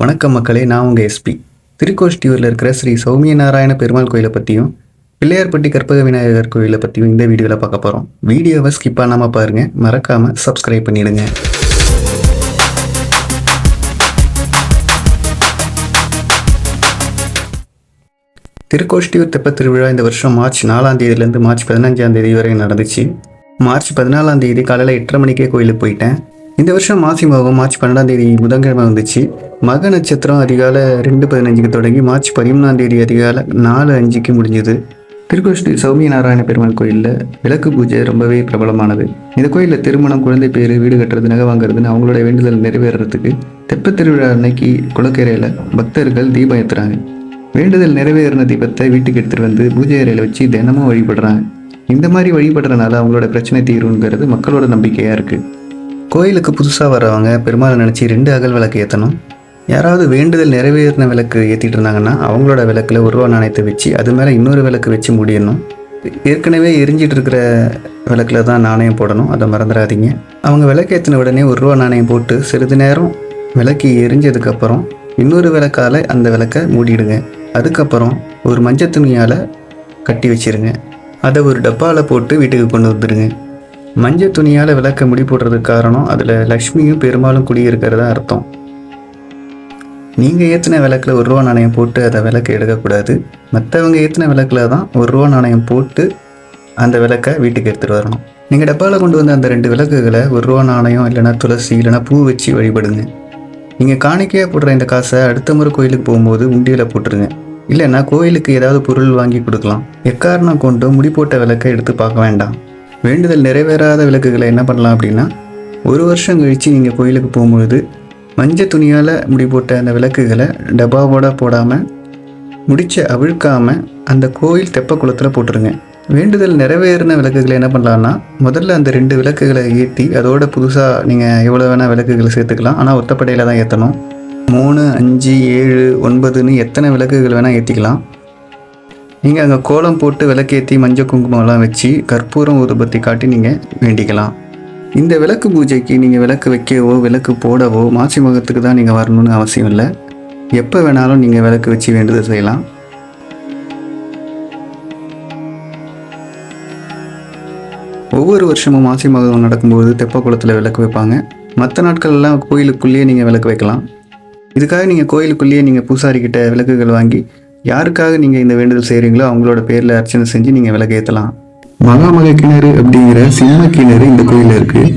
வணக்கம் மக்களே நான் உங்கள் எஸ்பி. திருக்கோஷ்டியூரில் இருக்கிற ஸ்ரீ சௌமிய நாராயண பெருமாள் கோயிலை பற்றியும் பிள்ளையார்பட்டி கற்பக விநாயகர் கோயிலை பற்றியும் இந்த வீடியோவில் பார்க்க போகிறோம் வீடியோவை ஸ்கிப் பண்ணாமல் பாருங்கள் மறக்காமல் சப்ஸ்கிரைப் பண்ணிடுங்க. திருக்கோஷ்டியூர் தெப்ப திருவிழா இந்த வருஷம் மார்ச் நாலாம் தேதியிலேருந்து மார்ச் பதினஞ்சாம் தேதி வரை நடந்துச்சு. மார்ச் பதினாலாம் தேதி காலையில் எட்டரை மணிக்கே கோயிலுக்கு போயிட்டேன். இந்த வருஷம் மாசி மாதம் மார்ச் பன்னெண்டாம் தேதி புதன்கிழமை வந்துச்சு. மக நட்சத்திரம் அதிகாலை ரெண்டு பதினஞ்சுக்கு தொடங்கி மார்ச் பதிமூணாம் தேதி அதிகாலை நாலு அஞ்சுக்கு முடிஞ்சது. திருக்கோஷ்டி சௌமிய நாராயண பெருமாள் கோயிலில் விளக்கு பூஜை ரொம்பவே பிரபலமானது. இந்த கோயிலில் திருமணம் குழந்தை பேர் வீடு கட்டுறது நகை வாங்குறதுன்னு அவங்களோட வேண்டுதல் நிறைவேறதுக்கு தெப்ப திருவிழா அன்னைக்கு குளக்கரையில் பக்தர்கள் தீபம் ஏற்றுறாங்க வேண்டுதல் நிறைவேறின தீபத்தை வீட்டுக்கு எடுத்துகிட்டு வந்து பூஜை அறையில் வச்சு தினமும் வழிபடுறாங்க. இந்த மாதிரி வழிபடுறதுனால அவங்களோட பிரச்சனை தீருங்கிறது மக்களோட நம்பிக்கையாக இருக்குது கோயிலுக்கு புதுசாக வர்றவங்க பெருமாளை நினச்சி ரெண்டு அகல் விளக்கு ஏற்றணும் யாராவது வேண்டுதல் நிறைவேறின விளக்கு ஏற்றிட்டு இருந்தாங்கன்னா அவங்களோட விளக்கில் ஒரு ரூபா நாணயத்தை வச்சு அது மேலே இன்னொரு விளக்கு வச்சு முடியணும் ஏற்கனவே எரிஞ்சிட்டு இருக்கிற விளக்கில் தான் நாணயம் போடணும். அதை மறந்துடாதீங்க. அவங்க விளக்கு ஏற்றின உடனே ஒரு ரூபா நாணயம் போட்டு சிறிது நேரம் விளக்கு எரிஞ்சதுக்கப்புறம் இன்னொரு விளக்கால் அந்த விளக்கை மூடிடுங்க. அதுக்கப்புறம் ஒரு மஞ்சள் துணியால் கட்டி வச்சிருங்க. அதை ஒரு டப்பாவில் போட்டு வீட்டுக்கு கொண்டு வந்துடுங்க. மஞ்சள் துணியால் விளக்க முடி போடுறதுக்கு காரணம் அதில் லக்ஷ்மியும் பெருமாளும் குடியிருக்கிறதா அர்த்தம். நீங்கள் ஏற்றின விளக்கில் ஒரு ரூபா நாணயம் போட்டு அதை விளக்கு எடுக்கக்கூடாது. மற்றவங்க ஏற்றின விளக்கில் தான் ஒரு ரூபா நாணயம் போட்டு அந்த விளக்கை வீட்டுக்கு எடுத்துகிட்டு வரணும். நீங்கள் டப்பாவில் கொண்டு வந்த அந்த ரெண்டு விளக்குகளை ஒரு ரூபா நாணயம் இல்லைன்னா துளசி இல்லைன்னா பூ வச்சு வழிபடுங்க. நீங்கள் காணிக்கையாக போடுற இந்த காசை அடுத்த முறை கோயிலுக்கு போகும்போது உண்டியில் போட்டுருங்க. இல்லைன்னா கோயிலுக்கு ஏதாவது பொருள் வாங்கி கொடுக்கலாம். எக்காரணம் கொண்டும் முடி போட்ட விளக்கை எடுத்து பார்க்க வேண்டாம். வேண்டுதல் நிறைவேறாத விளக்குகளை என்ன பண்ணலாம் அப்படின்னா ஒரு வருஷம் கழித்து நீங்கள் கோயிலுக்கு போகும்பொழுது மஞ்சள் துணியால் முடி போட்ட அந்த விளக்குகளை டப்பாவோட போடாமல் முடிச்ச அவிழ்க்காமல் அந்த கோயில் தெப்ப குளத்தில் போட்டுருங்க. வேண்டுதல் நிறைவேறின விளக்குகளை என்ன பண்ணலான்னா முதல்ல அந்த ரெண்டு விளக்குகளை ஏற்றி அதோட புதுசாக நீங்கள் எவ்வளோ வேணால் விளக்குகளை சேர்த்துக்கலாம். ஆனால் ஒத்தப்படையில் தான் ஏற்றணும் மூணு அஞ்சு ஏழு ஒன்பதுன்னு எத்தனை விளக்குகள் வேணால் ஏற்றிக்கலாம் நீங்கள் அங்கே கோலம் போட்டு விளக்கேற்றி மஞ்சள் குங்குமம்லாம் வச்சு கற்பூரம் ஊதுபத்தி காட்டி நீங்கள் வேண்டிக்கலாம். இந்த விளக்கு பூஜைக்கு நீங்கள் விளக்கு வைக்கவோ விளக்கு போடவோ மாசி மகத்துக்கு தான் நீங்கள் வரணும்னு அவசியம் இல்லை. எப்போ வேணாலும் நீங்கள் விளக்கு வச்சு வேண்டுதல் செய்யலாம். ஒவ்வொரு வருஷமும் மாசி மகம் நடக்கும்போது தெப்ப குளத்தில் விளக்கு வைப்பாங்க. மற்ற நாட்கள்லாம் கோயிலுக்குள்ளேயே நீங்கள் விளக்கு வைக்கலாம். இதுக்காக நீங்கள் கோயிலுக்குள்ளேயே நீங்கள் பூசாரிக்கிட்ட விளக்குகள் வாங்கி யாருக்காக நீங்கள் இந்த வேண்டுதல் செய்கிறீங்களோ அவங்களோட பேரில் அர்ச்சனை செஞ்சு நீங்கள் விளக்கு மகாமக கிணறு அப்படிங்கிற சிம்ம கிணறு இந்த கோயிலில் இருக்குது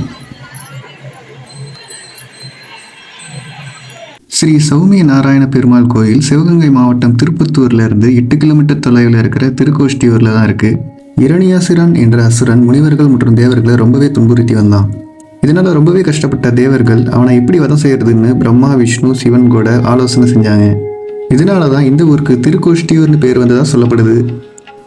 ஸ்ரீ சௌமிய நாராயண பெருமாள் கோயில் சிவகங்கை மாவட்டம் திருப்பத்தூர்ல இருந்து எட்டு கிலோமீட்டர் தொலைவில் இருக்கிற திருக்கோஷ்டியூர்ல தான் இருக்கு. இரணியாசுரன் என்ற அசுரன் முனிவர்கள் மற்றும் தேவர்களை ரொம்பவே துன்புறுத்தி வந்தான். இதனால ரொம்பவே கஷ்டப்பட்ட தேவர்கள் அவனை எப்படி வதம் செய்யறதுன்னு பிரம்மா விஷ்ணு சிவன் கூட ஆலோசனை செஞ்சாங்க. இதனால தான் இந்த ஊருக்கு திருக்கோஷ்டியூர்னு பேர் வந்ததாக சொல்லப்படுது.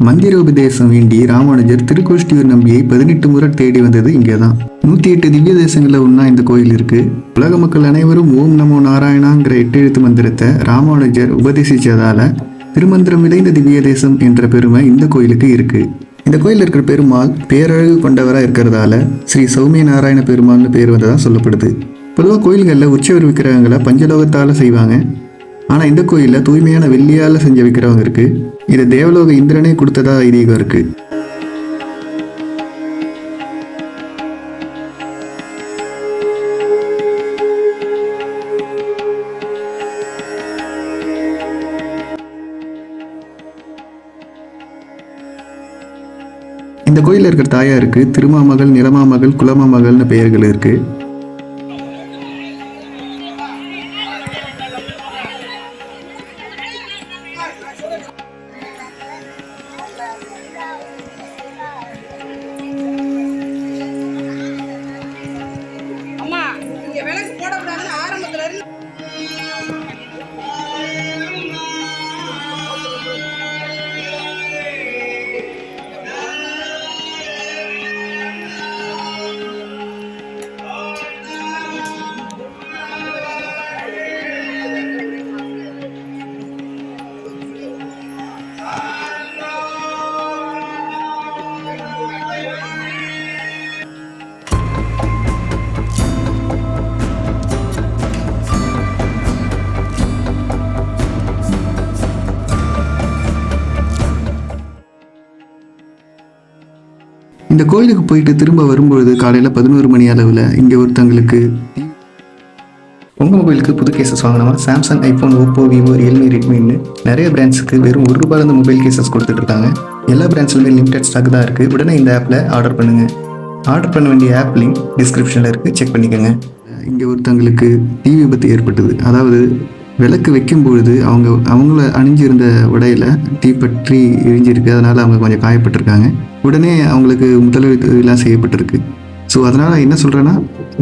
மந்திரோபதேசம் வேண்டி ராமானுஜர் திருக்கோஷ்டியூர் நம்பியை பதினெட்டு முறை தேடி வந்தது இங்கே தான் நூற்றி எட்டு திவ்ய தேசங்களில் ஒன்றா இந்த கோயில் இருக்கு. உலக மக்கள் அனைவரும் ஓம் நமோ நாராயணாங்கிற எட்டு எழுத்து மந்திரத்தை ராமானுஜர் உபதேசிச்சதால திருமந்திரம் விளைந்த திவ்ய தேசம் என்ற பெருமை இந்த கோயிலுக்கு இருக்கு. இந்த கோயிலில் இருக்கிற பெருமாள் பேரழகு கொண்டவராக இருக்கிறதால ஸ்ரீ சௌமிய நாராயண பெருமாள்னு பேர் வந்ததாக சொல்லப்படுது. பொதுவாக கோயில்களில் உற்சவர் விக்கிரகங்களை பஞ்சலோகத்தால் செய்வாங்க. ஆனால் இந்த கோயிலில் தூய்மையான வெள்ளியால் செஞ்ச விக்கிரகம் இருக்கு. இதை தேவலோக இந்திரனே கொடுத்ததா ஐதீகம் இருக்கு. இந்த கோயிலில் இருக்கிற தாயாருக்கு திருமாமகள் நிலமாமகள் குலமாமகள்னு பெயர்கள் இருக்கு. இந்த கோயிலுக்கு போயிட்டு திரும்ப வரும்பொழுது காலையில் பதினோரு மணி அளவில் இங்கே ஒருத்தங்களுக்கு உங்கள் மொபைலுக்கு புது cases வாங்கினோமா Samsung iPhone Oppo Vivo Realme ரெட்மின்னு நிறைய பிராண்ட்ஸுக்கு வெறும் ஒரு ரூபாயிலிருந்து மொபைல் கேசஸ் கொடுத்துட்டு இருக்காங்க. எல்லா பிராண்ட்ஸ்லுமே லிமிடெட் ஸ்டாக் தான் இருக்குது உடனே இந்த ஆப்பில் ஆர்டர் பண்ணுங்கள் ஆர்டர் பண்ண வேண்டிய ஆப் லிங்க் டிஸ்கிரிப்ஷனில் இருக்குது செக் பண்ணிக்கோங்க. இங்கே ஒருத்தங்களுக்கு தீ விபத்து ஏற்பட்டது. அதாவது விளக்கு வைக்கும் பொழுது அவங்க அவங்கள அணிஞ்சிருந்த உடையில தீப்பற்றி எரிஞ்சிருக்கு. அதனால் அவங்க கொஞ்சம் காயப்பட்டிருக்காங்க. உடனே அவங்களுக்கு முதலுதவிலாம் செய்யப்பட்டிருக்கு. ஸோ அதனால் என்ன சொல்கிறேன்னா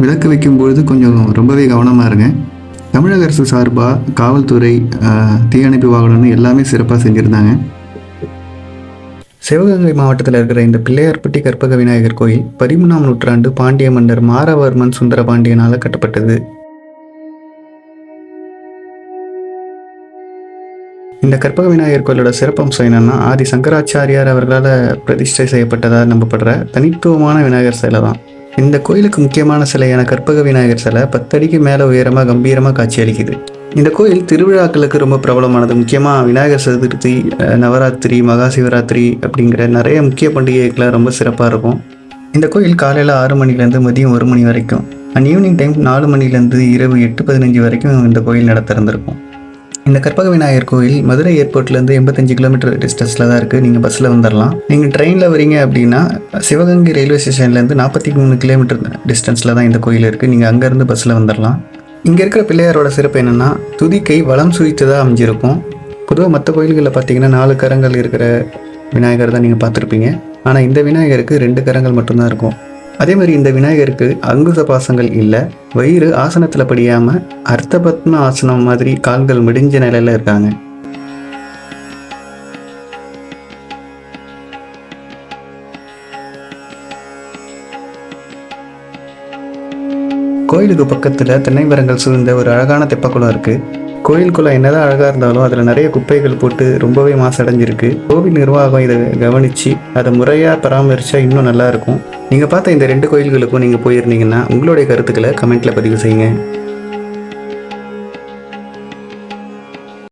விளக்கு வைக்கும் பொழுது கொஞ்சம் ரொம்பவே கவனமாக இருங்க. தமிழக அரசு சார்பாக காவல்துறை தீயணைப்பு வாகனம்னு எல்லாமே சிறப்பாக செஞ்சுருந்தாங்க. சிவகங்கை மாவட்டத்தில் இருக்கிற இந்த பிள்ளையார்பட்டி கற்பக விநாயகர் கோயில் பதிமூணாம் நூற்றாண்டு பாண்டிய மன்னர் மாரவர்மன் சுந்தர பாண்டியனால் கட்டப்பட்டது. இந்த கற்பக விநாயகர் கோயிலோட சிறப்பம்சம் என்னென்னா ஆதி சங்கராச்சாரியார் அவர்களால் பிரதிஷ்டை செய்யப்பட்டதாக நம்பப்படுற தனித்துவமான விநாயகர் சிலை தான். இந்த கோயிலுக்கு முக்கியமான சிலையான கற்பக விநாயகர் சிலை பத்தடிக்கு மேலே உயரமாக கம்பீரமாக காட்சியளிக்குது. இந்த கோயில் திருவிழாக்களுக்கு ரொம்ப பிரபலமானது. முக்கியமாக விநாயகர் சதுர்த்தி நவராத்திரி மகா சிவராத்திரி அப்படிங்கிற நிறைய முக்கிய பண்டிகைகள்லாம் ரொம்ப சிறப்பாக இருக்கும். இந்த கோயில் காலையில் ஆறு மணிலேருந்து மதியம் ஒரு மணி வரைக்கும் அண்ட் ஈவினிங் டைம் நாலு மணிலேருந்து இரவு எட்டு பதினஞ்சு வரைக்கும் இந்த கோயில் நட இந்த கற்பக விநாயகர் கோயில் மதுரை ஏர்போர்ட்லேருந்து எண்பத்தஞ்சு கிலோமீட்டர் டிஸ்டன்ஸில் தான் இருக்குது நீங்கள் பஸ்ஸில் வந்துடலாம் நீங்கள் ட்ரெயினில் வரீங்க அப்படின்னா சிவகங்கை ரயில்வே ஸ்டேஷன்லேருந்து நாற்பத்தி மூணு கிலோமீட்டர் டிஸ்டன்ஸில் தான் இந்த கோயில் இருக்குது நீங்கள் அங்கேருந்து பஸ்ஸில் வந்துடலாம் இங்கே இருக்கிற பிள்ளையாரோட சிறப்பு என்னென்னா துதிக்கை வளம் சுழித்ததாக அமைஞ்சிருக்கும். பொதுவாக மற்ற கோயில்களில் பார்த்தீங்கன்னா நாலு கரங்கள் இருக்கிற விநாயகர் தான் நீங்கள் பார்த்துருப்பீங்க. ஆனால் இந்த விநாயகருக்கு ரெண்டு கரங்கள் மட்டும்தான் இருக்கும். அதே மாதிரி இந்த விநாயகருக்கு அங்குச பாசங்கள் இல்லை. வயிறு ஆசனத்தில் படியாமல் அர்த்தபத்ம ஆசனம் மாதிரி கால்கள் முடிஞ்ச நிலையில் இருக்காங்க. கோயிலுக்கு பக்கத்தில் தென்னை மரங்கள் சூழ்ந்த ஒரு அழகான தெப்பக்குளம் இருக்குது கோயிலுக்குள்ளே என்னதான் அழகாக இருந்தாலும் அதில் நிறைய குப்பைகள் போட்டு ரொம்பவே மாசடைஞ்சிருக்கு. கோவில் நிர்வாகம் இதை கவனித்து அதை முறையாக பராமரித்தா இன்னும் நல்லாயிருக்கும் நீங்கள் பார்த்த இந்த ரெண்டு கோயில்களுக்கும் நீங்கள் போயிருந்தீங்கன்னா உங்களுடைய கருத்துக்களை கமெண்ட்டில் பதிவு செய்யுங்க.